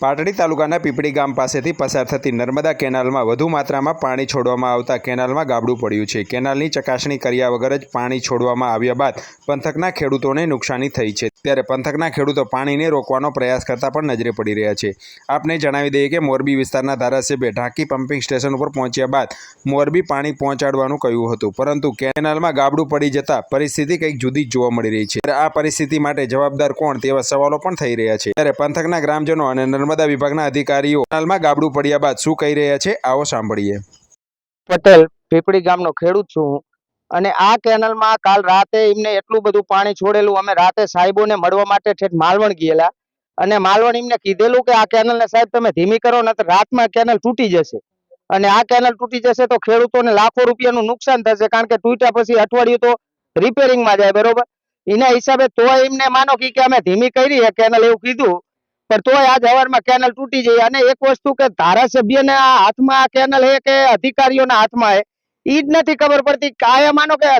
પાટડી તાલુકાના પીપળી ગામ પાસેથી પસાર થતી નર્મદા કેનાલમાં વધુ માત્રામાં પાણી છોડવામાં આવતા કેનાલમાં ગાબડું પડ્યું છે. કેનાલની ચકાસણી કર્યા વગર જ પાણી છોડવામાં આવ્યા બાદ પંથકના ખેડૂતોને નુકસાની થઈ છે. ત્યારે પંથકના ખેડૂતો પાણીને રોકવાનો પ્રયાસ કરતા પણ નજરે પડી રહ્યા છે. આપને જણાવી દઈએ કે મોરબી વિસ્તારના ધારાસભ્ય ઢાંકી પમ્પિંગ સ્ટેશન ઉપર પહોંચ્યા બાદ મોરબી પાણી પહોંચાડવાનું કહ્યું હતું. પરંતુ કેનાલમાં ગાબડું પડી જતા પરિસ્થિતિ કંઈક જુદી જ જોવા મળી રહી છે. આ પરિસ્થિતિ માટે જવાબદાર કોણ તેવા સવાલો પણ થઈ રહ્યા છે. ત્યારે પંથકના ગ્રામજનો અને નર્મદા વિભાગના અધિકારીઓ કેનાલમાં ગાબડું પડ્યા બાદ શું કહી રહ્યા છે, આવો સાંભળીએ. પટેલ, પીપળી ગામનો ખેડૂત છું. અને આ કેનલમાં કાલ રાતે એમને એટલું બધું પાણી છોડેલું, અમે રાતે સાહેબોને મળવા માટે ઠેઠ માલવણ ગયેલા. અને માલવણ એમને કીધેલું કે આ કેનલને સાહેબ તમે ધીમી કરો ને રાતમાં કેનલ તૂટી જશે. અને આ કેનલ તૂટી જશે તો ખેડૂતોને લાખો રૂપિયાનું નુકસાન થશે, કારણ કે તૂટ્યા પછી અઠવાડિયું તો રિપેરિંગમાં જાય, બરોબર? એના હિસાબે તોય એમને માનો કી અમે ધીમી કરી કેનલ એવું કીધું. પણ તોય આજ હવારમાં કેનલ તૂટી જઈ અને એક વસ્તુ કે ધારાસભ્યને આ હાથમાં આ કેનલ હે કે અધિકારીઓના હાથમાં હે એ જ નથી ખબર પડતી. કાયમ માનો કે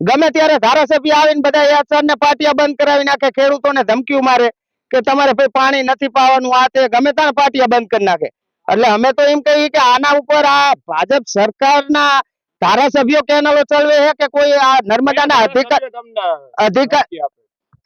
ગમે ત્યારે ધારાસભ્ય આવીને બધા યાત્રા પાટિયા બંધ કરાવી નાખે ખેડૂતોને ધમકીઓ મારે કે તમારે ભાઈ પાણી નથી પાવાનું આ તે ગમે ત્યાં પાટિયા બંધ કરી નાખે. એટલે અમે તો એમ કહીએ કે આના ઉપર આ ભાજપ સરકારના ધારાસભ્યો કેનલો ચલવે છે કે કોઈ આ નર્મદાના અધિકાર અધિકાર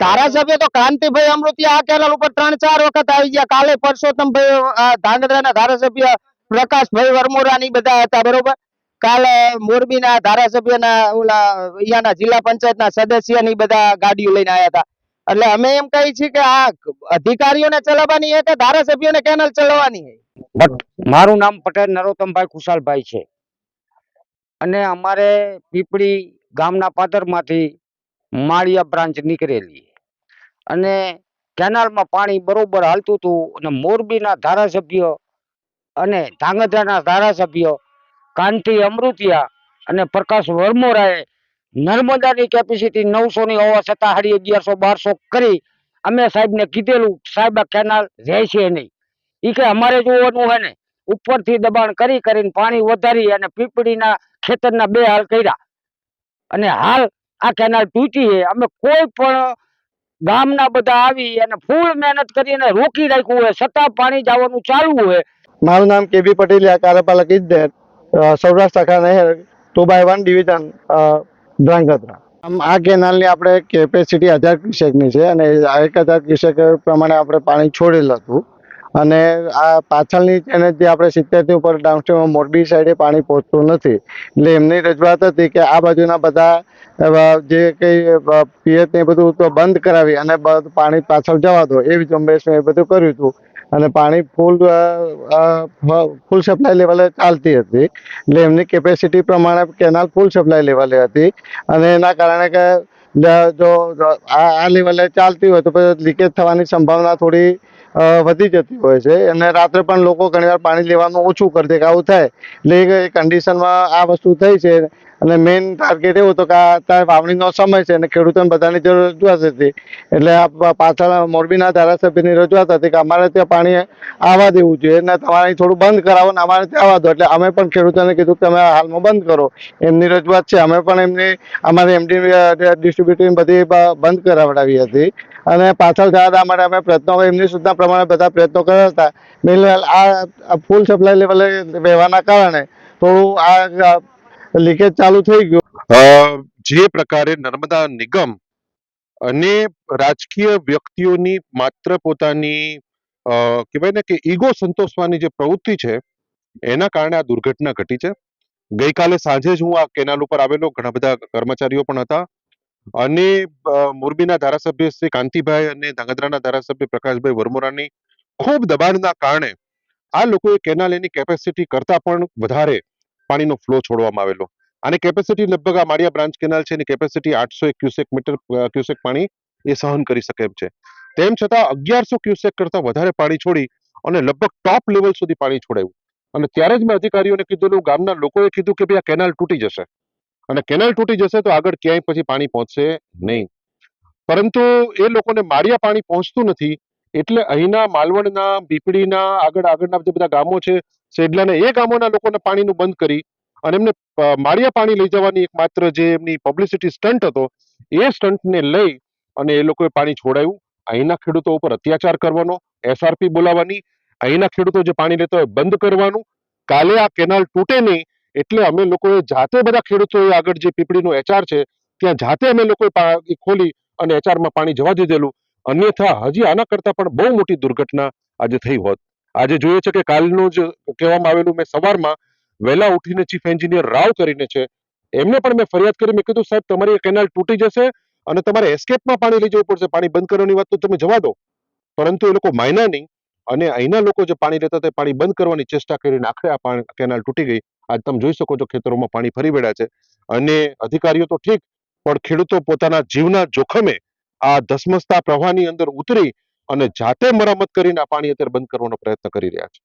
ધારાસભ્ય તો કાંતિભાઈ અમૃતિયા આ કેનલ ઉપર ત્રણ ચાર વખત આવી ગયા. કાલે પરસોત્તમભાઈ ધાંગધ્રાના ધારાસભ્ય પ્રકાશભાઈ વરમોરાની બધા હતા, બરોબર? કાલે મોરબીના ધારાસભ્યના ઓલા, અહીંયાના જિલ્લા પંચાયતના સદસ્યની બધા ગાડીઓ લઈને આવ્યા હતા. એટલે અમે એમ કહી છીએ કે આ અધિકારીઓને ચલાવવાની છે કે ધારાસભ્યોને કેનલ ચલાવવાની છે બટ મારું નામ પટેલ નરોત્તમભાઈ ખુશાલભાઈ છે. અને અમારે પીપળી ગામના પાદરમાંથી માળિયા બ્રાન્ચ નીકળેલી. અને કેનાલમાં પાણી બરોબર હાલતું હતું અને મોરબીના ધારાસભ્ય અને ધાંગધ્રાના ધારાસભ્ય કાંતિ અમૃતિયા અને પ્રકાશ વરમોરાએ નર્મદાની કેપેસિટી નવસો ની હોવા છતાં સાડી અગિયારસો બારસો કરી અમે સાહેબને કીધેલું સાહેબ, આ કેનાલ રહેશે નહીં. ઈ કે અમારે જોવાનું હોય ને, ઉપરથી દબાણ કરી કરીને પાણી વધારી અને પીપળીના ખેતરના બે હાલ કર્યા. અને હાલ આ કેનાલ તૂટી છે. અમે કોઈ પણ ગામના બધા આવી અને ફૂલ મહેનત કરીને રોકી રાખ્યું હોય, છતાં પાણી જવાનું ચાલુ હોય. મારું નામ કેબી પટેલિયા કાર્યપાલક ઇજનેર સૌરાષ્ટ્ર શાખા નહેર, two by one division Dhrangadhra. આ કેનાલની આપણે કેપેસિટી હજાર ક્યુસેકની છે અને એક હજાર ક્યુસેક પ્રમાણે આપણે પાણી છોડેલું હતું. અને આ પાછળની એને જે આપણે સિત્તેરથી ઉપર ડાઉનસ્ટ્રીમ મોરબી સાઈડે પાણી પહોંચતું નથી. એટલે એમની રજૂઆત હતી કે આ બાજુના બધા જે કંઈ પિયત ને બધું તો બંધ કરાવી અને પાણી પાછળ જવા દો એવી ઝુંબેશ એ બધું કર્યું હતું. અને પાણી ફૂલ ફૂલ સપ્લાય લેવલે ચાલતી હતી. એટલે એમની કેપેસિટી પ્રમાણે કેનાલ ફૂલ સપ્લાય લેવલે હતી. અને એના કારણે કે જો આ લેવલે ચાલતી હોય તો પછી લીકેજ થવાની સંભાવના થોડી વધી જતી હોય છે. અને રાત્રે પણ લોકો ઘણીવાર પાણી લેવાનું ઓછું કરી દે આવું થાય. એટલે એ કન્ડિશનમાં આ વસ્તુ થઈ છે. અને મેઇન ટાર્ગેટ એવું હતો કે આ અત્યારે વાવણીનો સમય છે અને ખેડૂતોને બધાની જરૂર રજૂઆત હતી. એટલે પાછળ મોરબીના ધારાસભ્યની રજૂઆત હતી કે અમારે ત્યાં પાણી આવવા દેવું જોઈએ અને તમારે થોડું બંધ કરાવો ને અમારે ત્યાં આવવા દો. એટલે અમે પણ ખેડૂતોને કીધું કે તમે હાલમાં બંધ કરો. એમની રજૂઆત છે. અમે પણ એમની, અમારી એમડી ડિસ્ટ્રીબ્યુટરની બધી બંધ કરાવડાવી હતી. અને પાછળ જવા માટે અમે પ્રયત્નો એમની સૂચના પ્રમાણે બધા પ્રયત્નો કર્યા હતા. મેલ આ ફૂલ સપ્લાય લેવલે વહેવાના કારણે થોડું આ લીકેજ ચાલુ થઈ ગયું. જે પ્રકારે નર્મદા નિગમ અને રાજકીય વ્યક્તિઓની માત્ર પોતાની કહેવાય ને કે ઈગો સંતોષવાની જે પ્રવૃત્તિ છે, એના કારણે આ દુર્ઘટના ઘટી છે. ગઈકાલે સાંજે જ હું આ કેનાલ ઉપર આવેલો, ઘણા બધા કર્મચારીઓ પણ હતા. અને મોરબીના ધારાસભ્ય શ્રી કાંતિભાઈ અને ધાંગધ્રાના ધારાસભ્ય પ્રકાશભાઈ વરમોરાની ખૂબ દબાણના કારણે આ લોકોએ કેનાલ એની કેપેસિટી કરતા પણ વધારે પાણીનો ફ્લો છોડવામાં આવેલો. આની કેપેસિટી લગભગ આ માળિયા બ્રાન્ચ કેનાલ છે એની કેપેસિટી આઠસો એક ક્યુસેક મીટર ક્યુસેક પાણી એ સહન કરી શકે એમ છે. તેમ છતાં અગિયારસો ક્યુસેક કરતા વધારે પાણી છોડી અને લગભગ ટોપ લેવલ સુધી પાણી છોડાયું. અને ત્યારે જ મેં અધિકારીઓને કીધેલું ગામના લોકોએ કીધું કે ભાઈ આ કેનાલ તૂટી જશે. અને કેનાલ તૂટી જશે તો આગળ ક્યાંય પછી પાણી પહોંચશે નહીં. પરંતુ એ લોકોને માળિયા પાણી પહોંચતું નથી. એટલે અહીંના માલવણના, બીપડીના આગળ આગળના જે બધા ગામો છે સેડલાના એ ગામોના લોકોને પાણીનું બંધ કરી અને એમને માળિયા પાણી લઈ જવાની એક જે એમની પબ્લિસિટી સ્ટન્ટ હતો, એ સ્ટન્ટને લઈ અને એ લોકોએ પાણી છોડાયું. અહીંના ખેડૂતો ઉપર અત્યાચાર કરવાનો એસઆરપી બોલાવવાની, અહીંના ખેડૂતો જે પાણી લેતા હોય બંધ કરવાનું. કાલે આ કેનાલ તૂટે નહીં એટલે અમે લોકોએ જાતે બધા ખેડૂતોએ આગળ જે પીપળીનો એચઆર છે, ત્યાં જાતે અમે લોકોએ ખોલી અને એચઆરમાં પાણી જવા દીધેલું. અન્યથા હજી આના કરતાં પણ બહુ મોટી દુર્ઘટના આજે થઈ હોત. આજે જોઈએ છે કે કાલનું જ કહેવામાં આવેલું મેં સવારમાં વહેલા ઉઠીને ચીફ એન્જિનિયર રાવ કરીને છે, એમને પણ મેં ફરિયાદ કરી. મેં કીધું, સાહેબ, તમારી કેનાલ તૂટી જશે અને તમારે એસ્કેપમાં પાણી લઈ જવું પડશે. પાણી બંધ કરવાની વાત તો તમે જવા દો. પરંતુ એ લોકો માયના નહીં અને અહીંના લોકો જે પાણી લેતા તે પાણી બંધ કરવાની ચેષ્ટા કરીને આખરે આ પાણી કેનાલ તૂટી ગઈ. આજ તમે જોઈ શકો છો ખેતરોમાં પાણી ફરી વળ્યા છે. અને અધિકારીઓ તો ઠીક, પણ ખેડૂતો પોતાના જીવના જોખમે આ ધસમસતા પ્રવાહની અંદર ઉતરી અને જાતે મરામત કરીને આ પાણી અત્યારે બંધ કરવાનો પ્રયત્ન કરી રહ્યા છે.